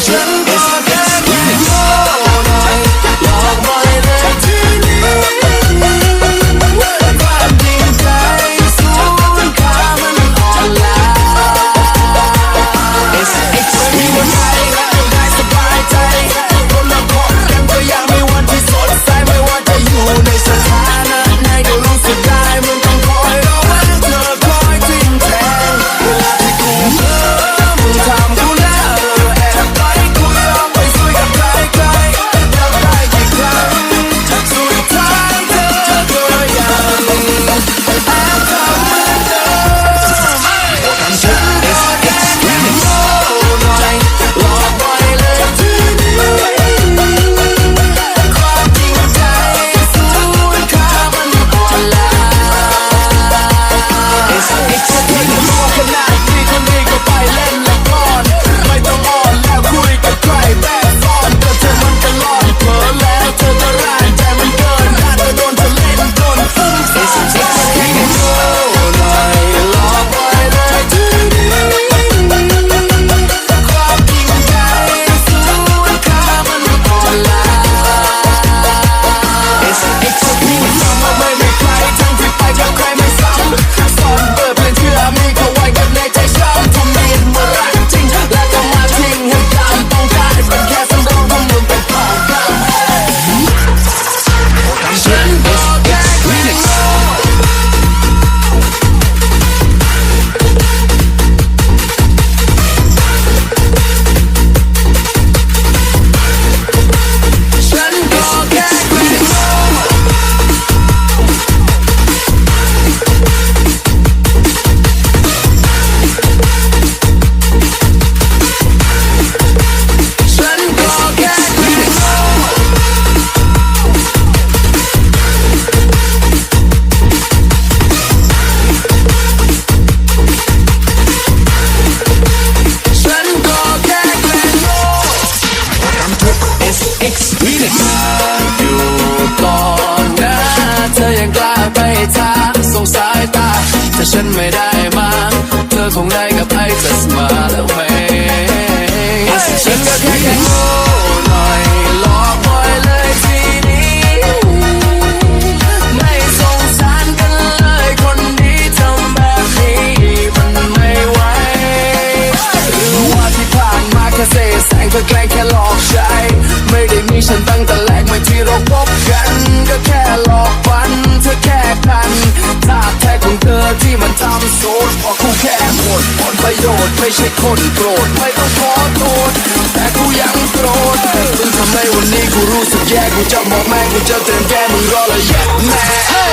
Chân. ทางสงสายตา ถ้าฉันไม่ได้มาเธอคงได้กับไอ้ just smile away ฉันก็แค่แค่โง่หน่อยหลอกบ่อยเลยทีนี้ ไม่สงสารกันเลยคนดีทำแบบนี้มันไม่ไหวหรือว่าที่ผ่านมาแค่เสแสงเพื่อแกล้งแค่หลอกใช้ไม่ได้มีฉันตั้งแต่แรกไม่ที่เราพบกันก็แค่หลอกฝัน พันท่าแท้ของเธอที่มันทำโซนพอคู่แค่หมดผลประโยชน์ไม่ใช่คนโกรธไม่ต้องขอโทษแต่กูยังโกรธมึงทำให้วันนี้กูรู้สึกแย่กูจะบอกแม่กูจะเตือนแก้มึงรอเลยแย่แม่